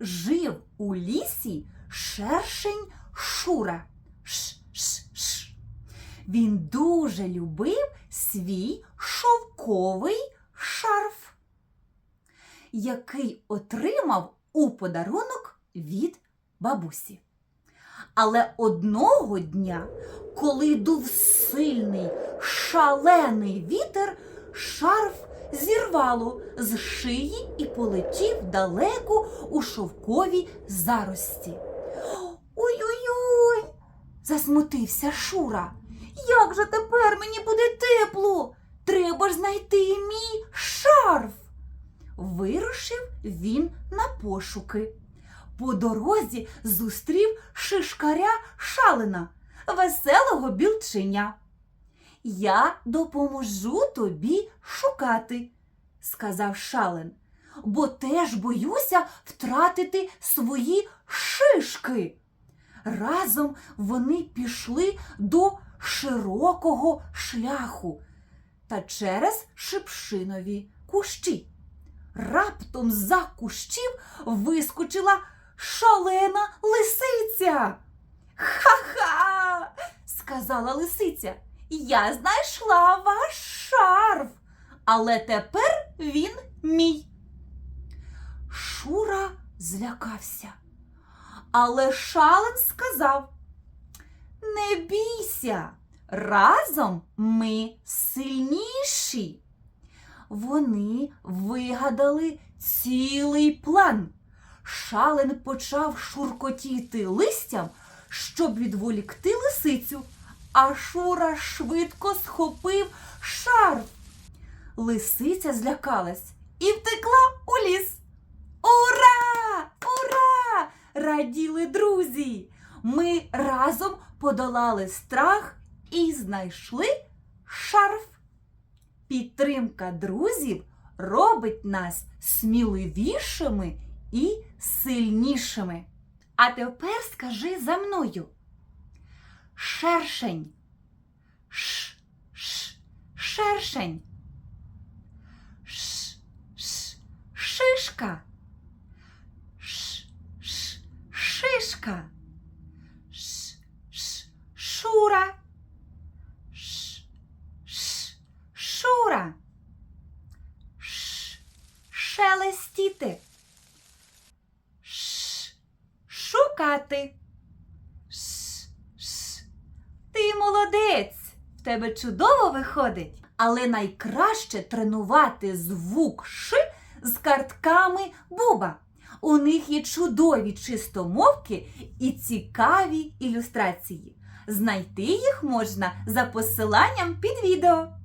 жив у лісі шершень Шура. Ш-ш-ш. Він дуже любив свій шовковий шарф, який отримав у подарунок від бабусі. Але одного дня, коли дув сильний, шалений вітер, шарф зірвало з шиї і полетів далеко у шовковій зарості. Ой-ой-ой! засмутився Шура. Як же тепер мені буде тепло? Треба ж знайти мій шарф. Вирушив він на пошуки. По дорозі зустрів шишкаря шалена, веселого білченя. Я допоможу тобі шукати, сказав шален, бо теж боюся втратити свої шишки. Разом вони пішли до широкого шляху та через шипшинові кущі. Раптом з-за кущів вискочила шалена лисиця. Ха-ха, сказала лисиця. Я знайшла ваш шарф, але тепер він мій. Шура злякався. Але шален сказав: Не бійся, разом ми сильніші. Вони вигадали цілий план. Шален почав шуркотіти листям, щоб відволікти лисицю, а Шура швидко схопив шарф. Лисиця злякалась і втекла у ліс. Раділи друзі! Ми разом подолали страх і знайшли шарф. Підтримка друзів робить нас сміливішими і сильнішими. А тепер скажи за мною. Шершень. Ш, ш, шершень. Ш, ш, шишка. Ш, ш, шишка. Ш, ш, шура. Ш, ш, шура. Ш, шелестіти. Ш, шукати. Ш, ш. Ти молодець. В тебе чудово виходить. Але найкраще тренувати звук Ш з картками Буба. У них є чудові чистомовки і цікаві ілюстрації. Знайти їх можна за посиланням під відео.